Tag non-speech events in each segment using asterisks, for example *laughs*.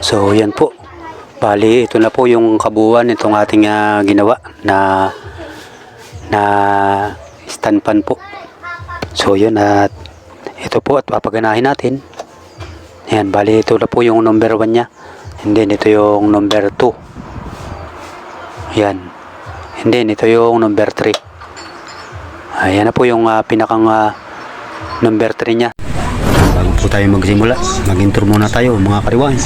So yan po. Bali, ito na po yung kabuuan itong ating ah, ginawa na na stand pan po. So yun at ito po at papaganahin natin. Yan, bali ito na po yung number 1 niya. And then ito yung number 2. Yan. And then ito yung number 3. Ayan na po yung ah, pinakang ah, number 3 niya. Bago po tayo magsimula, mag-intro muna tayo mga kariwan.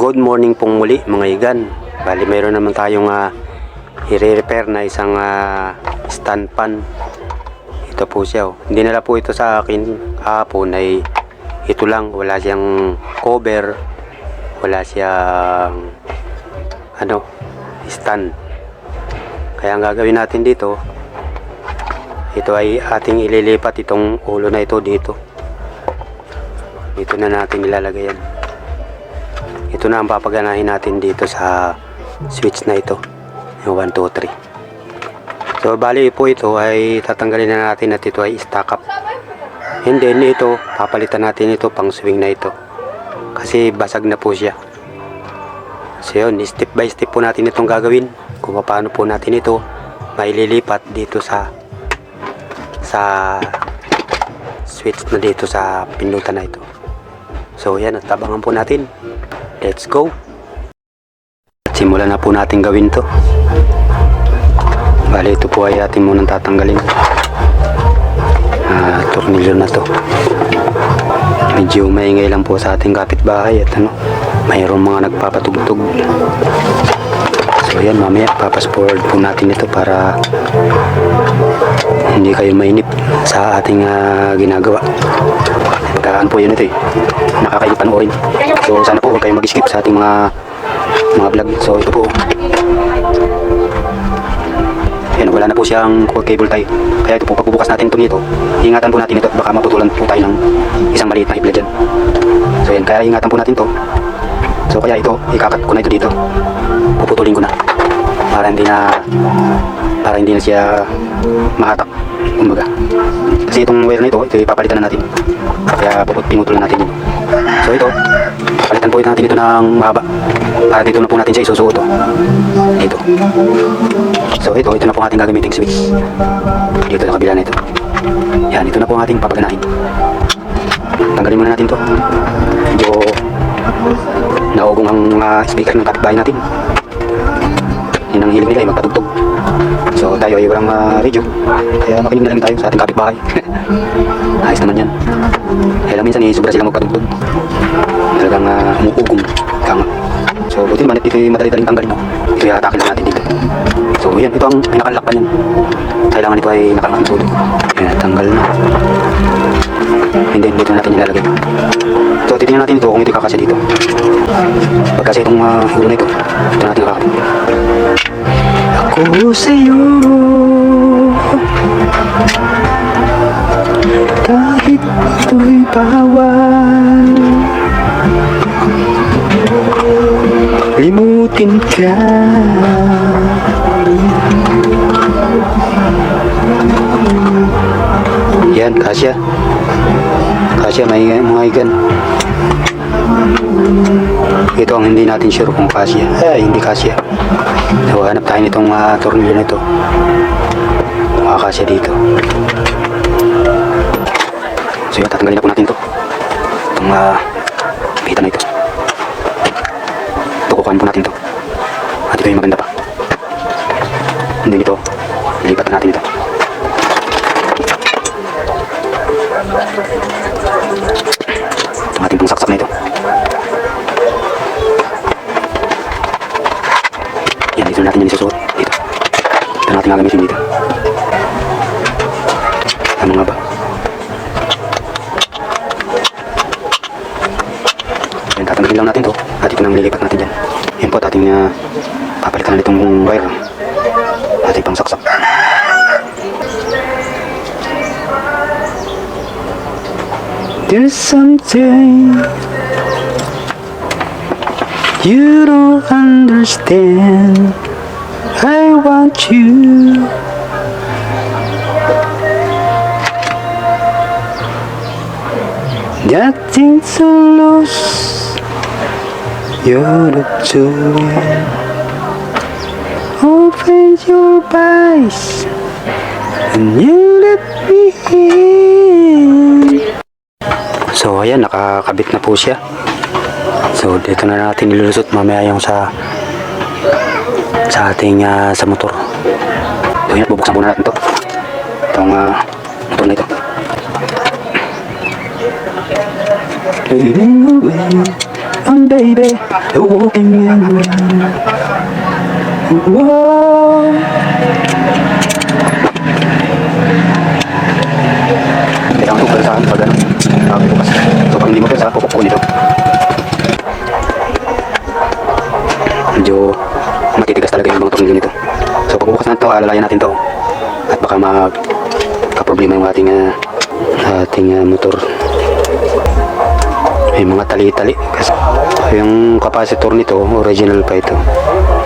Good morning pong muli mga igan. Bali mayroon naman tayong uh, i-repair na isang ah, stand pan. Ito po siya. Oh. Hindi nila po ito sa akin kahapon ay ito lang. Wala siyang cover. Wala siyang ano stand. Kaya ang gagawin natin dito ito ay ating ililipat itong ulo na ito dito. Dito na natin ilalagay yan. Ito na ang papaganahin natin dito sa switch na ito. Yung 1, 2, 3. So, bali po ito ay tatanggalin na natin at ito ay stack up. And then ito, papalitan natin ito pang swing na ito. Kasi basag na po siya. So yun, step by step po natin itong gagawin. Kung paano po natin ito maililipat dito sa sa switch na dito sa pinutan na ito. So yan, at tabangan po natin. Let's go! At simulan na po natin gawin to. Bali, ito po ay atin munang tatanggalin. Ah, tornilyo na to. Medyo maingay lang po sa ating kapitbahay at ano, mayroong mga nagpapatugtog. So yan, mamaya papas forward po natin ito para hindi kayo mainip sa ating ah, ginagawa. Pagkaan po yun ito eh. Nakakainip panoorin. So sana po huwag kayong mag-skip sa ating mga mga vlog. So ito po. Yan, wala na po siyang cable tie. Kaya ito po, pagbubukas natin ito nito, ingatan po natin ito at baka maputulan po tayo ng isang maliit na hibla dyan. So yan, kaya ingatan po natin to. So kaya ito, ikakat ko na ito dito. Puputulin ko na. Para hindi na para hindi na siya mahatak. Kumbaga. Kasi itong wire na ito, ito ipapalitan na natin. Kaya puput pinutol na natin yun. So ito, palitan po natin ito ng mahaba. Para dito na po natin siya isusuot. oh. Dito. So ito, ito na po ating gagamiting switch. Dito sa kabila na ito. Yan, ito na po ang ating papaganahin. Tanggalin muna natin to. Medyo naugong ang mga speaker ng kapitbahay natin. Yan ang hiling nila ay magpatugtog. So tayo ay walang uh, radio. Kaya makinig na lang tayo sa ating kapitbahay. *laughs* Ayos naman yan. Kaya lang minsan eh, sobra silang magpatugtog. Talagang uh, umuugong. Kama. So buti naman ito ay madali-daling tanggalin. Ito atake lang natin dito. So yan, ito ang pinakalakpan yan. Kailangan ito ay nakakantulog. Yan, tanggal na. And then dito na natin ilalagay. So titingnan natin ito kung ito kakasya dito. Pag kasi itong uh, ulo na ito, ito natin kakasya. Ako sa'yo. Kahit ito'y bawal. Limutin ka. Yan, kasya. Kasya, may mga igan. Ito ang hindi natin sure kung kasya. Ay, hindi kasya. So, hanap tayo nitong uh, tornilyo na ito. Makakasya dito. So, yun, tatanggalin na po natin to. Itong uh, pita na ito. Tukukuhan po natin to. At ito yung maganda pa. Hindi ito. Lilipat na natin ito. Itong ating pong saksak na ito. At uh, papalitan na itong wire. Ating pang saksak. There's something You don't understand. I want you. Nothing to lose. You're the joy. Open your eyes and you let me in. So ayan, nakakabit na po siya. So dito na natin nilulusot mamaya yung sa sa ating ah, sa motor. So yan, bubuksan muna natin to. Itong ah, motor na ito. Fading away, oh baby, walking away. Whoa. Kailangan ito sa akin bukas. So pag hindi mo sa pupukunin ito. Medyo matitigas talaga yung mga tornilyo nito. So pag bukas na ito, alalayan natin to. At baka magka-problema yung ating ah, ating ah, motor. May mga tali-tali. Kasi yung capacitor nito, original pa ito.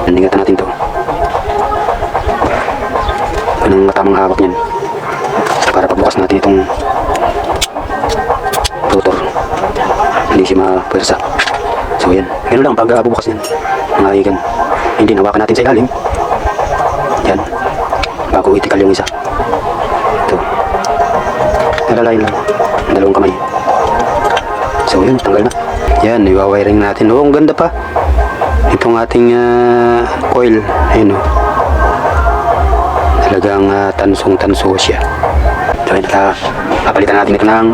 Nandingatan natin to. Anong tamang hawak niyan? Para pagbukas natin itong rotor. Hindi siya mapwersa. So yan. Ganun lang pag bubukas yan. Mga kaigan. Hindi nawakan natin sa ilalim. Yan. Bago itikal yung isa. Ito. Nalalayan lang. Dalawang kamay. So yun, tanggal na. Yan, iwawiring natin. Oh, ang ganda pa. Itong ating ah, coil. Ayun oh. Talagang uh, tansong-tanso siya. So yun, uh, papalitan natin ito ng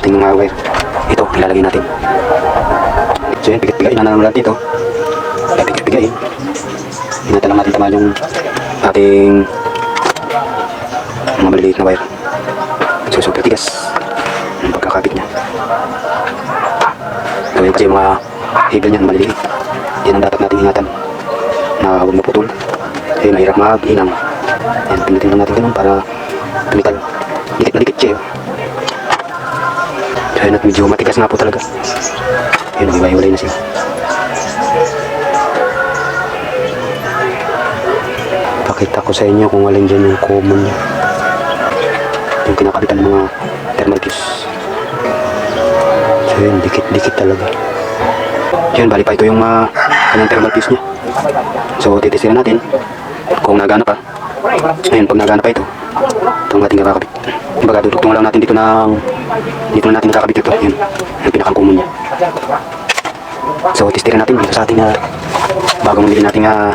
ating mga wire. Ito, ilalagay natin. So yun, pigit-pigayin na naman natin ito. Pigit-pigayin. Hinata lang natin tama yung ating mga maliliit na wire. So, super tigas. Ang pagkakabit niya. Kasi yung mga cable niyan maliliit. Yan ang dapat natin ingatan na huwag maputol. Kasi mahirap mag-inang. Yan, pinutin lang natin ganun para tumital. Dikit na dikit siya. So, yun at medyo matigas nga po talaga. Yun, iwa-iwalay na siya. Pakita ko sa inyo kung alin dyan yung common niya. Yung kinakapitan ng mga thermal fuse. So yun, dikit-dikit talaga. Yun, bali pa ito yung uh, kanyang thermal fuse niya. So, titisiran natin kung nagana pa. Ayun, pag nagana pa ito, itong ating kakakabit. Kumbaga, dudugtong lang natin dito ng dito na natin nakakabit ito. Yun, yung pinakang niya. So, testirin natin dito sa ating uh, bagong bili nating uh,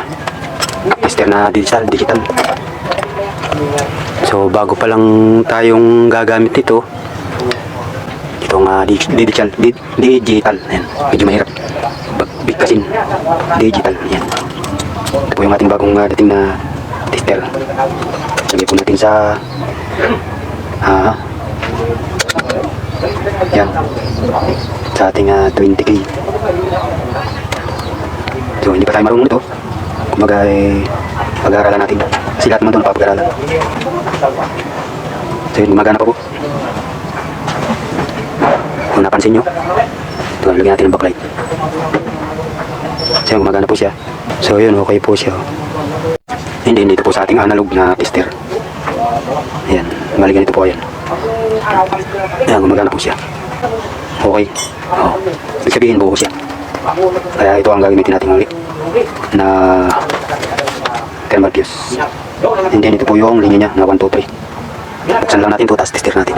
tester na digital, digital. So, bago pa lang tayong gagamit ito, itong uh, digital, di, digital, ayan, medyo mahirap bigkasin, digital, ayan. Ito po yung ating bagong uh, dating na tester. Lagay po natin sa, ah, yan, sa ating uh, 20k. So, hindi pa tayo marunong nito. Kumbaga, eh, pag-aaralan natin. Kasi lahat naman doon napapag-aaralan. So, yun, gumagana pa po. Kung napansin nyo, ito, lagyan natin ng backlight. So, gumagana po siya. So, yun, okay po siya. Hindi, dito po sa ating analog na tester. Ayan, mali ganito po, ayan. Ayan, gumagana po siya. Okay. Oh. Ibig sabihin, buo siya. Kaya ito ang gagamitin natin ulit na thermal fuse. And then ito po yung linya niya na 1, 2, 3. Buksan lang natin ito, tapos tester natin.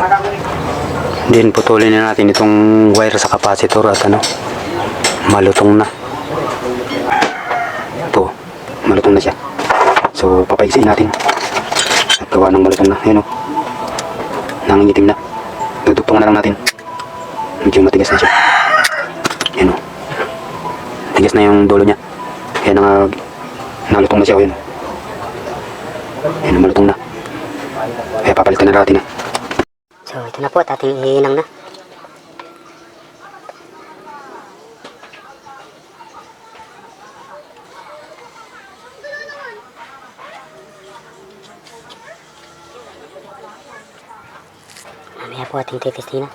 Then putulin na natin itong wire sa capacitor at ano, malutong na. Ito, malutong na siya. So, papaigsiin natin. At gawa ng malutong na. Ayan o. Nangingitim na. Dudugtungan na lang natin. Medyo matigas na siya. Ayan o. Tigas na yung dulo niya. Kaya na nalutong na siya. Ayan. Ayan, malutong na. Kaya papalitan na natin. ah. So, ito na po at ating hihinang na. Mamaya po ating titestina.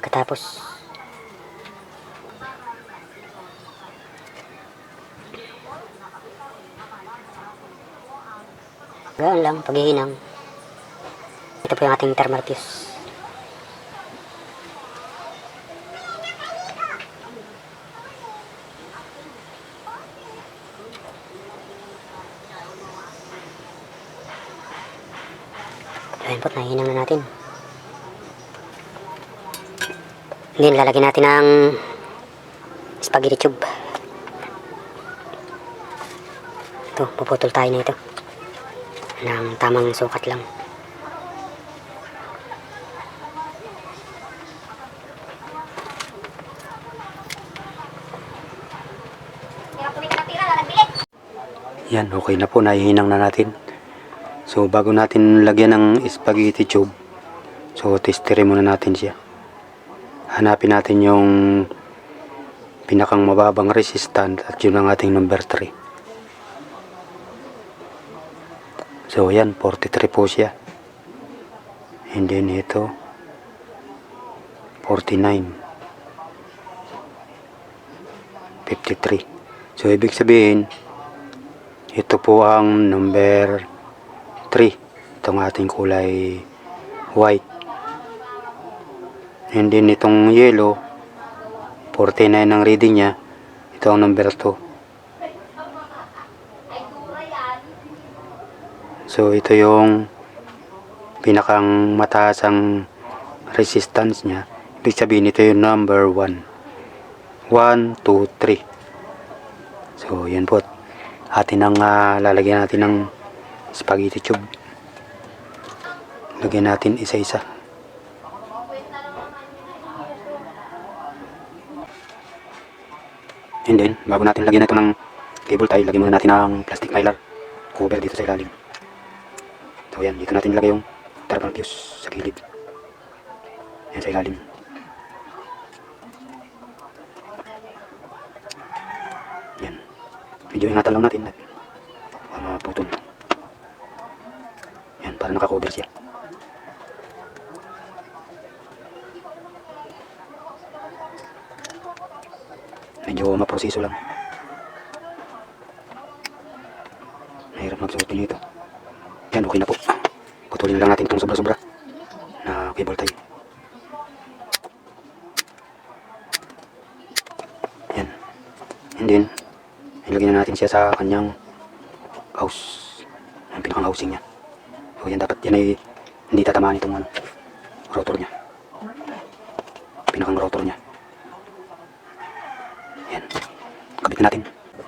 Pagkatapos, Ganoon lang, paghihinang. Ito po yung ating thermal fuse. Ayun po, nahihinam na natin. Then, lalagyan natin ng spaghetti tube. Ito, puputol tayo na ito. Ng tamang sukat lang. Yan, okay na po. Nahihinang na natin. So, bago natin lagyan ng spaghetti tube, so, testerin muna natin siya. Hanapin natin yung pinakang mababang resistant at yun ang ating number 3. So, yan, 43 po siya. And then ito, 49. 53. So, ibig sabihin, ito po ang number 3. Itong ating kulay white. And then itong yellow, 49 ang reading niya. Ito ang number 2. So ito yung pinakang mataas ang resistance niya. Ibig sabihin ito yung number 1. 1, 2, 3. So yan po atin ang ah, lalagyan natin ng spaghetti tube. Lagyan natin isa-isa. And then, bago natin lagyan ito ng cable tie, lagyan muna natin ng plastic mylar cover dito sa ilalim. So yan, dito natin ilagay yung thermal fuse sa gilid. Yan sa ilalim. Yan. Medyo ingatan lang natin. Para maputol. Yan, para nakakover siya. Medyo maproseso lang. Mahirap magsuot nito. Yan, okay na po. Putulin lang natin itong sobra-sobra na cable tie. Yan. And then, ilagay na natin siya sa kanyang house. Ang pinakang housing niya. So yan dapat yan ay hindi tatamaan itong ano, rotor niya. Pinakang rotor niya. Yan. Kabit na natin.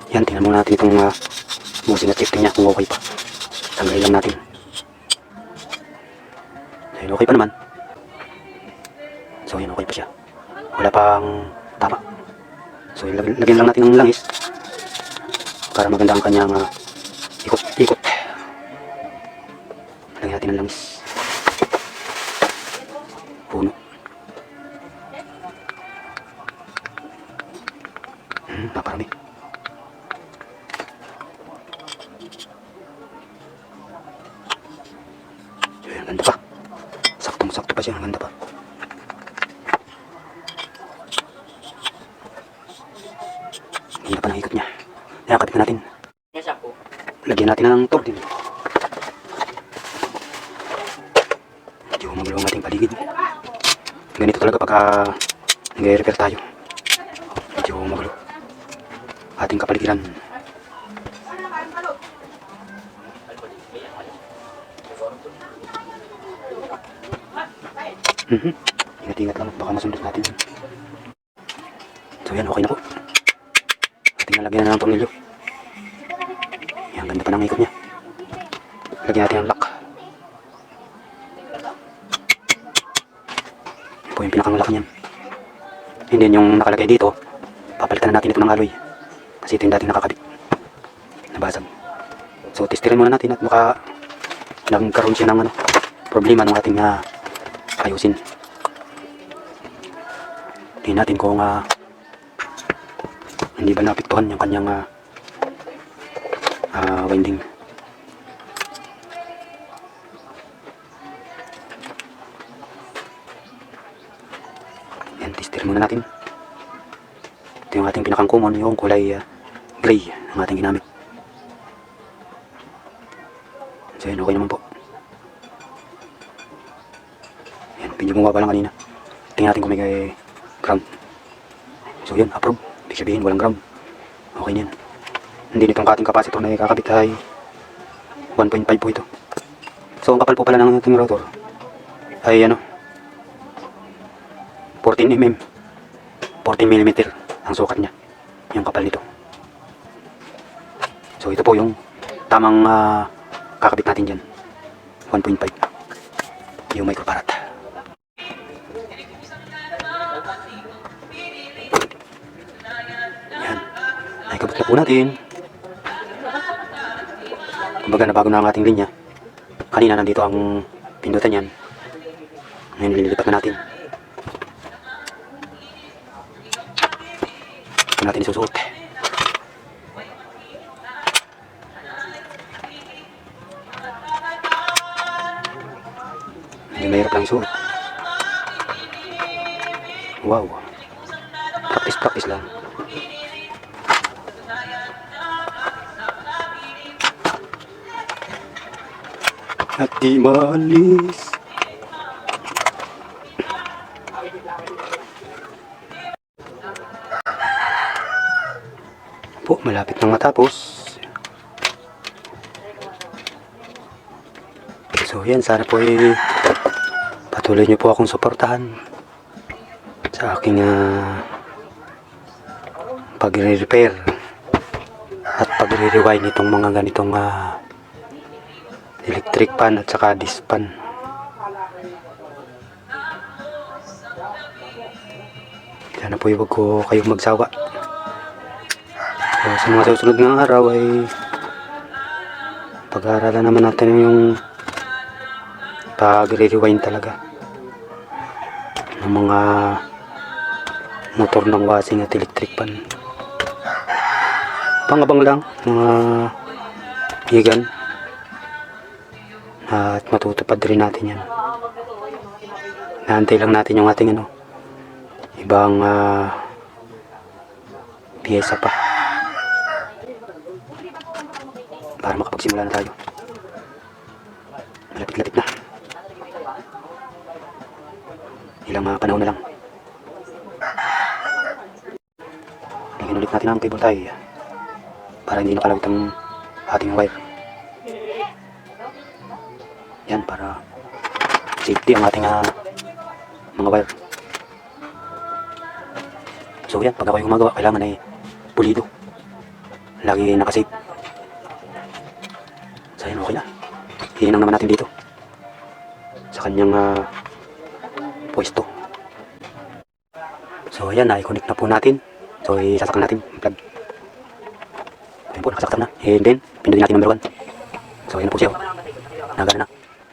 Yan, tingnan muna natin itong uh, musing at lifting niya kung okay pa. Tanggalin lang natin. Ayun, okay pa naman. So yan, okay pa siya. Wala pang tama. So lag- lagyan lang natin ng langis para maganda ang kanyang ah, ikot-ikot. Lagyan natin ng langis. Kaya kapit na natin. Lagyan natin ng tubig. Medyo magulo ang ating paligid. Ganito talaga pagka nag-repair tayo. Medyo magulo. Ating kapaligiran. Mhm. Ingat-ingat lang, baka masundot natin. So yan, okay na po. Ating nalagyan na ng tornilyo. Ng ikot niya. Lagyan natin ang lock. Yan po yung pinakang lock niyan. And then yung nakalagay dito, papalitan na natin ito ng alloy. Kasi ito yung dating nakakabit. Nabasag. So, testirin muna natin at baka nagkaroon siya ng ano, problema ng ating ah, ayusin. Tingnan natin kung ah, hindi ba naapektuhan yung kanyang ah, ah, winding. Yan, tester muna natin. Ito yung ating pinakang common, yung kulay ah, gray ang ating ginamit. So yan, okay naman po. Yan, medyo bumaba lang kanina. Tingnan natin kung may eh, ground. So yan, approve. Ibig sabihin, walang ground. Okay na yan. Hindi nitong ating capacitor na ikakabit ay 1.5 po ito. So ang kapal po pala ng ating rotor ay ano? 14 mm. 14 mm ang sukat niya yung kapal nito. So ito po yung tamang ah, kakabit natin dyan. 1.5 yung microfarad yan naikabit na po natin kumbaga nabago na ang ating linya. Kanina nandito ang pindutan yan ngayon linilipat na natin. Ito natin isusuot. Hindi mahirap lang isuot wow. Practice practice lang at di maalis. Po malapit nang matapos. So yan sana po ay patuloy niyo po akong suportahan sa aking ah, pagre-repair at pagre-rewind nitong mga ganitong ah, electric pan at saka disc pan sana po huwag ko kayong magsawa So, sa mga susunod ng araw ay pag-aaralan naman natin yung pag-rewind talaga ng mga motor ng washing at electric pan. Pangabang lang, mga higan. At matutupad rin natin yan. Naantay lang natin yung ating ano, ibang ah, piyesa pa. para makapagsimula na tayo. Malapit-lapit na. Ilang mga panahon na lang. Lagyan ulit natin ang cable tie para hindi nakalawit ang ating wire. Yan, para safety ang ating ah, mga wire. So yan, pag ako'y gumagawa, kailangan ay pulido. Lagi nakasafe. So ayun, okay na. Hihinang naman natin dito. Sa kanyang ah, pwesto. So ayan, na-connect na po natin. So isasakal natin yung plug. Ayun po, nakasaksak na. And then, pindutin natin number 1. So ayan na po siya. oh. Nagana na.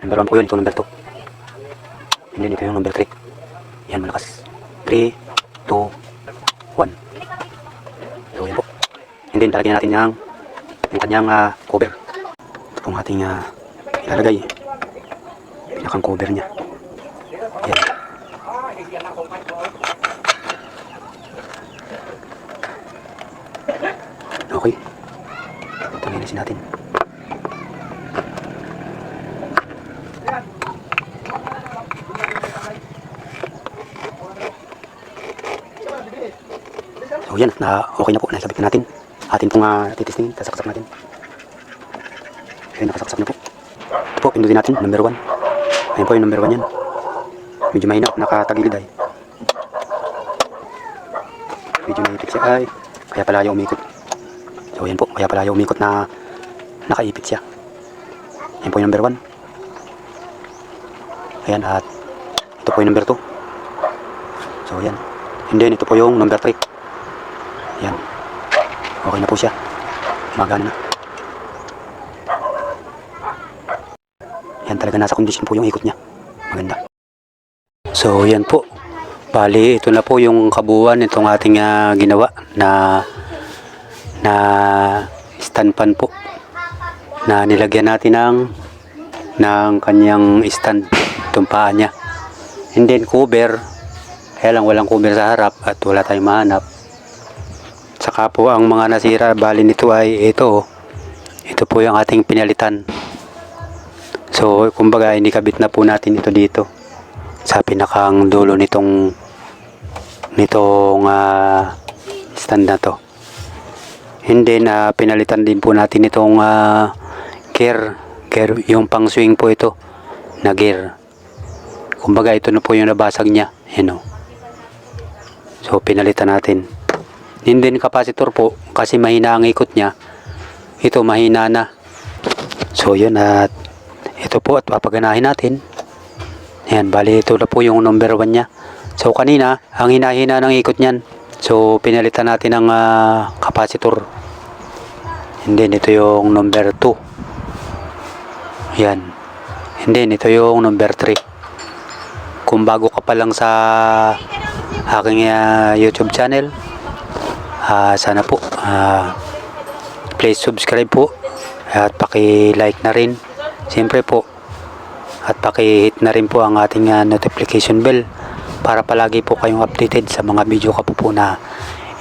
Number 1 po yun, ito number 2. And then ito yung number 3. Yan, malakas. 3, 2, 1. So ayan po. And then, talagyan natin yung, yung kanyang ah, cover ito pong ating ah, ilalagay pinakang cover niya yan okay ito linisin natin so yan na okay na po naisabit na natin atin pong uh, titistingin sasaksak natin Ayun, nakasaksak na po. Ito po, pindutin natin, number 1. Ayun po yung number 1 yan. Medyo mahina, nakatagilid ay. Medyo naipit siya ay. Kaya pala ayaw umikot. So, ayan po, kaya pala ayaw umikot na nakaipit siya. Ayan po yung number 1. Ayan, at ito po yung number 2. So, ayan. And then, ito po yung number 3. Okay na po siya. Magana na. Yan talaga nasa kondisyon po yung ikot niya. Maganda. So yan po. Bali, ito na po yung kabuuan itong ating ah, ginawa na na stand pan po na nilagyan natin ng ng kanyang stand itong paa niya. And then cover, kaya lang walang cover sa harap at wala tayong mahanap. Saka po ang mga nasira, bali nito ay ito. oh. Ito po yung ating pinalitan. So, kumbaga, inikabit na po natin ito dito sa pinakang dulo nitong nitong ah, stand na to. And then, ah, pinalitan din po natin itong ah, gear, gear, yung pang swing po ito na gear. Kumbaga ito na po yung nabasag niya. Yan o. So pinalitan natin. Hindi din capacitor po kasi mahina ang ikot niya. Ito mahina na. So yun at ito po at papaganahin natin. Ayan, bali ito na po yung number 1 niya. So kanina, ang hinahina ng ikot niyan. So pinalitan natin ng ah, capacitor. And then ito yung number 2. Yan. And then ito yung number 3. Kung bago ka pa lang sa aking ah, YouTube channel, ah, sana po ah, please subscribe po at paki-like na rin. Siyempre po at paki-hit na rin po ang ating ah, notification bell para palagi po kayong updated sa mga video ko po, po na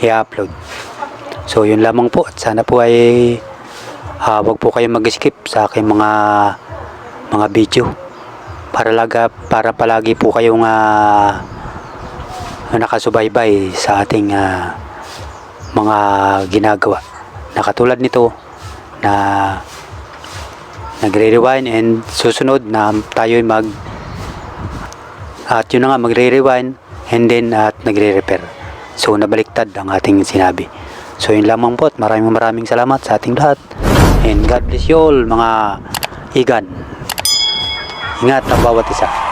i-upload. So yun lamang po at sana po ay ah, wag po kayong mag-skip sa aking mga mga video para laga para palagi po kayong ah, nakasubaybay sa ating ah, mga ginagawa. Na katulad nito na nagre-rewind and susunod na tayo mag at yun na nga magre-rewind and then at nagre-repair. So nabaliktad ang ating sinabi. So yun lamang po at maraming maraming salamat sa ating lahat. And God bless you all mga igan. Ingat ang bawat isa.